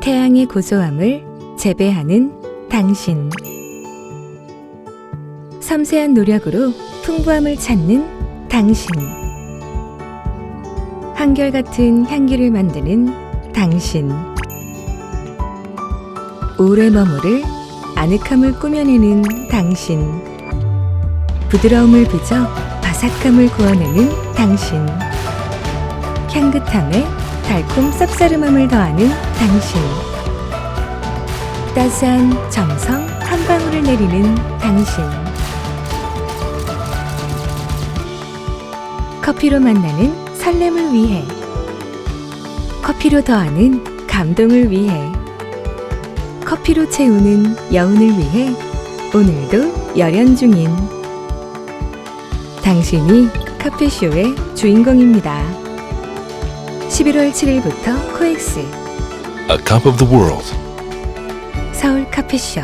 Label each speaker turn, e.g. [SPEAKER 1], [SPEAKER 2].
[SPEAKER 1] 태양의 고소함을 재배하는 당신. 섬세한 노력으로 풍부함을 찾는 당신. 한결같은 향기를 만드는 당신. 오래 머무를 아늑함을 꾸며내는 당신. 부드러움을 빚어 바삭함을 구워내는 당신. 향긋함에 달콤 쌉싸름함을 더하는 당신. 따스한 정성 한 방울을 내리는 당신. 커피로 만나는 설렘을 위해. 커피로 더하는 감동을 위해. 커피로 채우는 여운을 위해 오늘도 열연 중인 당신이 카페쇼의 주인공입니다. 11월 7일부터 코엑스
[SPEAKER 2] A cup of the world.
[SPEAKER 1] 서울 카페쇼